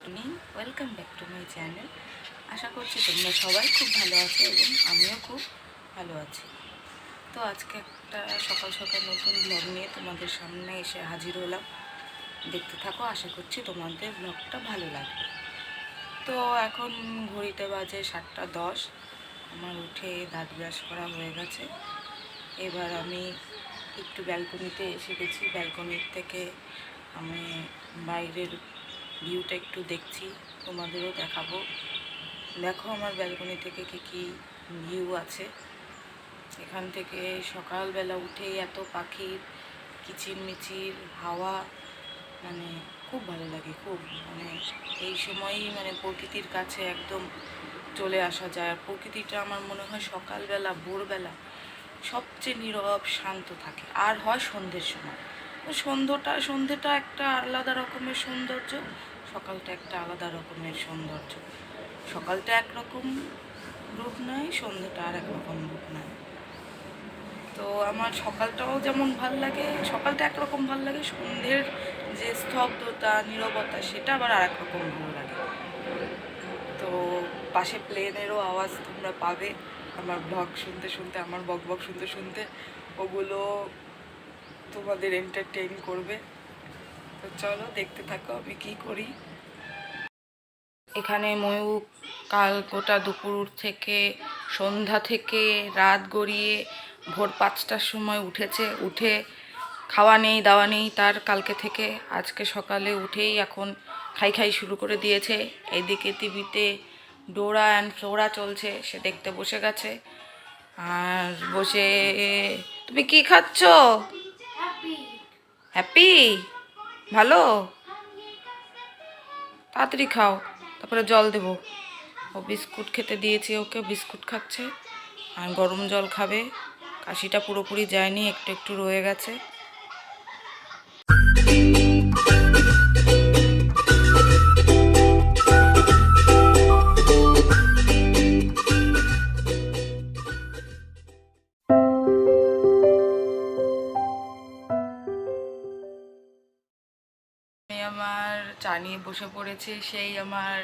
Morning welcome back to my channel আশা করছি তোমরা সবাই খুব ভালো আছো এবং আমিও খুব ভালো আছি। তো আজকে একটা সকাল সকাল নতুন ব্লগ নিয়ে তোমাদের সামনে এসে হাজির হলাম। দেখতে থাকো, আশা করছি তোমাদের ব্লগটা ভালো লাগবে। তো এখন ঘড়িতে বাজে সাতটা দশ। আমার উঠে দাঁত ব্রাশ করা হয়ে গেছে। এবার আমি একটু ব্যালকনিতে এসে গেছি। ব্যালকনির থেকে আমি বাইরের ভিউটা একটু দেখছি, তোমাদেরও দেখাবো। দেখো আমার ব্যালকনি থেকে কি কি ভিউ আছে। এখান থেকে সকালবেলা উঠেই এত পাখির কিচিরমিচির হাওয়া মানে খুব ভালো লাগে, খুব। মানে এই সময়ই মানে প্রকৃতির কাছে একদম চলে আসা যায়। আর প্রকৃতিটা আমার মনে হয় সকালবেলা, ভোরবেলা সবচেয়ে নীরব, শান্ত থাকে। আর হয় সন্ধ্যের সময়। সন্ধ্যাটা, সন্ধ্যেটা একটা আলাদা রকমের সৌন্দর্য। সকালটা একটা আলাদা রকমের সৌন্দর্য। সকালটা একরকম রূপ নেয়, সন্ধ্যাটা আর একরকম রূপ নেয়। তো আমার সকালটাও যেমন ভালো লাগে, সকালটা একরকম ভালো লাগে, সন্ধ্যের যে স্তব্ধতা, নীরবতা, সেটা আবার আর একরকম ভালো লাগে। তো পাশে প্লেনেরও আওয়াজ তোমরা পাবে, আমার ব্লগ শুনতে শুনতে, আমার বক বক শুনতে শুনতে, ওগুলো তোমাদের এন্টারটেইন করবে। তো চলো দেখতে থাকো আমি কি করি। এখানে ময়ূর কাল গোটা দুপুর থেকে সন্ধ্যা থেকে রাত গড়িয়ে ভোর পাঁচটার সময় উঠেছে। উঠে খাওয়া নেই দাওয়া নেই তার কালকে থেকে। আজকে সকালে উঠেই এখন খাই খাই শুরু করে দিয়েছে। এইদিকে টিভিতে ডোরা অ্যান্ড ফ্লোরা চলছে সে দেখতে বসে গেছে। আর বসে তুমি কি খাচ্ছ? হ্যাপি? ভালো? তাড়াতাড়ি খাও, তারপরে জল দেব। ও বিস্কুট খেতে দিয়েছি ওকে, বিস্কুট খাচ্ছে। আর গরম জল খাবে। কাশিটা পুরোপুরি যায়নি, একটু একটু রয়ে গেছে। চা নিয়ে বসে পড়েছি সেই আমার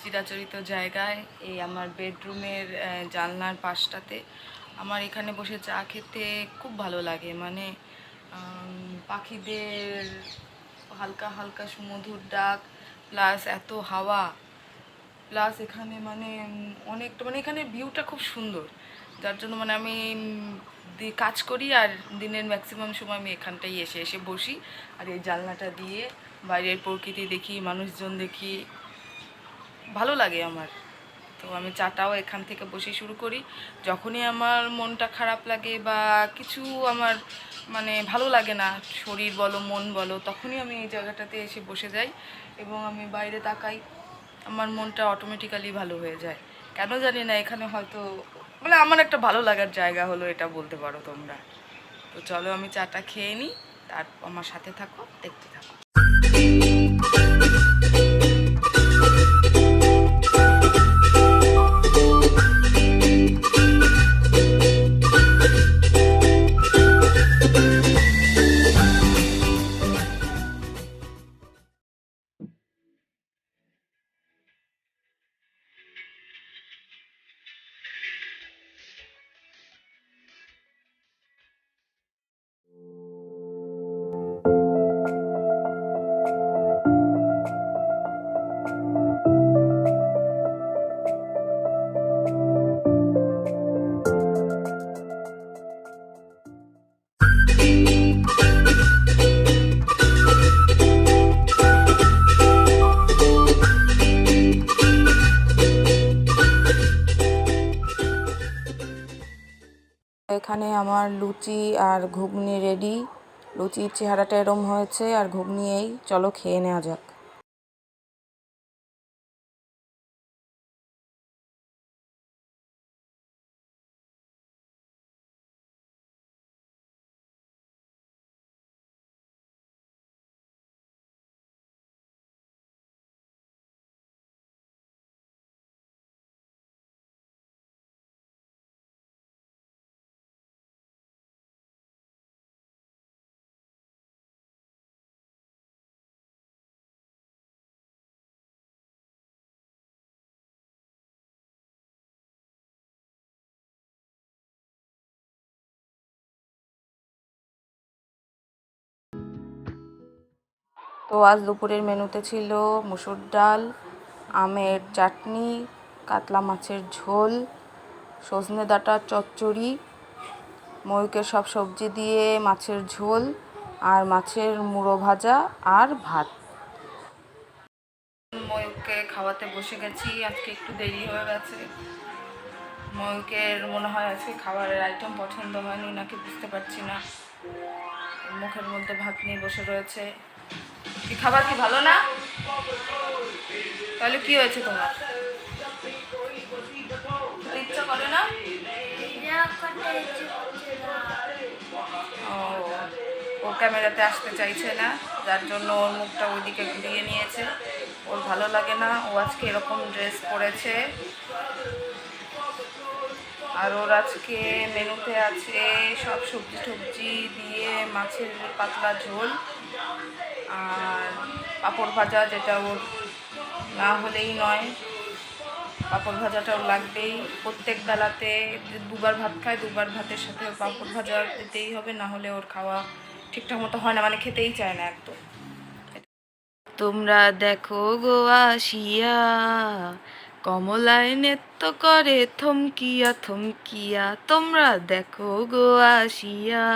চিরাচরিত জায়গায়, এই আমার বেডরুমের জানলার পাশটাতে। আমার এখানে বসে চা খেতে খুব ভালো লাগে মানে পাখিদের হালকা হালকা সুমধুর ডাক, প্লাস এত হাওয়া, প্লাস এখানে মানে অনেকটা মানে এখানে ভিউটা খুব সুন্দর। যার জন্য মানে আমি কাজ করি আর দিনের ম্যাক্সিমাম সময় আমি এখানটাই এসে এসে বসি। আর এই জানলাটা দিয়ে বাইরের প্রকৃতি দেখি, মানুষজন দেখি। ভালো লাগে আমার। তো আমি চাটাও এখান থেকে বসে শুরু করি। যখনই আমার মনটা খারাপ লাগে বা কিছু আমার মানে ভালো লাগে না, শরীর বলো, মন বলো, তখনই আমি এই জায়গাটাতে এসে বসে যাই এবং আমি বাইরে তাকাই। আমার মনটা অটোমেটিক্যালি ভালো হয়ে যায়। কেন জানি না, এখানে হয়তো মানে আমার একটা ভালো লাগার জায়গা হলো এটা বলতে পারো তোমরা। তো চলো আমি চাটা খেয়ে নিই তার আমার সাথে থাকো, দেখতে থাকো। এখানে আমার লুচি আর ঘুগনি রেডি লুচির চেহারাটা এরম হয়েছে আর ঘুগনি এই। চলো খেয়ে নেওয়া যাক। তো আজ দুপুরের মেনুতে ছিল মুসুর ডাল, আমের চাটনি, কাতলা মাছের ঝোল, সজনে ডাঁটার চচ্চড়ি ময়ূকের সব সবজি দিয়ে মাছের ঝোল আর মাছের মুড়ো ভাজা আর ভাত। ময়ূককে খাওয়াতে বসে গেছি, আজকে একটু দেরি হয়ে গেছে। ময়ূকের মনে হয় আজকে খাবারের আইটেম পছন্দ হয়নি, নাকি বুঝতে পারছি না। মুখের মধ্যে ভাত নিয়ে বসে রয়েছে। কি খাবার কি ভালো না? তাহলে কি হয়েছে তোমার? ও ক্যামেরাতে আসতে চাইছে না, যার জন্য ওর মুখটা ওইদিকে ঘুরিয়ে নিয়েছে। ওর ভালো লাগে না, ও আজকে এরকম ড্রেস পরেছে। আর ওর আজকে মেনুতে আছে সব সবজি টবজি দিয়ে মাছের পাতলা ঝোল আর পাঁপড় ভাজা, যেটা ওর না হলেই নয়। পাঁপড় ভাজাটাও লাগবেই। প্রত্যেক বেলাতে দুবার ভাত খায়, দুবার ভাতের সাথে পাঁপড় ভাজা দিতেই হবে, না হলে ওর খাওয়া ঠিকঠাক মতো হয় না মানে খেতেই চায় না একদম। তোমরা দেখো গো আসিয়া কমলায় নৃত্য করে, থমকিয়া থমকিয়া, তোমরা দেখো গো আসিয়া।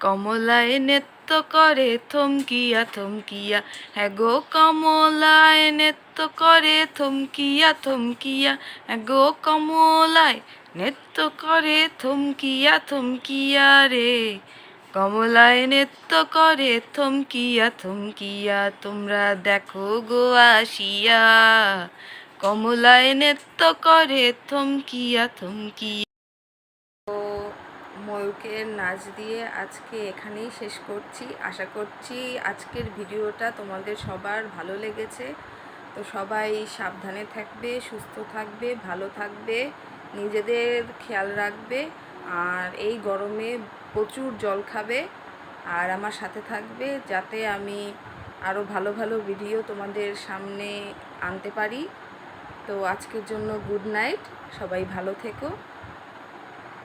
কমলায় নৃত্য করে, থমকিয়া থমকিয়া হ্যাঁ গো কমলায় নৃত্য করে, থমকিয়া থমকিয়া হ্যাঁ গো কমলায় নৃত্য করে, থমকিয়া থমকিয়া রে। কমলায় নৃত্য করে, থমকিয়া থমকিয়া, তোমরা দেখো গো আসিয়া। কমলায় নৃত্য করে থমকিয়া থমকিয়া। ময়ূকের নাচ দিয়ে আজকে এখানেই শেষ করছি। আশা করছি আজকের ভিডিওটা তোমাদের সবার ভালো লেগেছে। তো সবাই সাবধানে থাকবে, সুস্থ থাকবে, ভালো থাকবে, নিজেদের খেয়াল রাখবে। আর এই গরমে প্রচুর জল খাবে। আর আমার সাথে থাকবে যাতে আমি আরও ভালো ভালো ভিডিও তোমাদের সামনে আনতে পারি। তো আজকের জন্য গুড নাইট সবাই ভালো থেকো।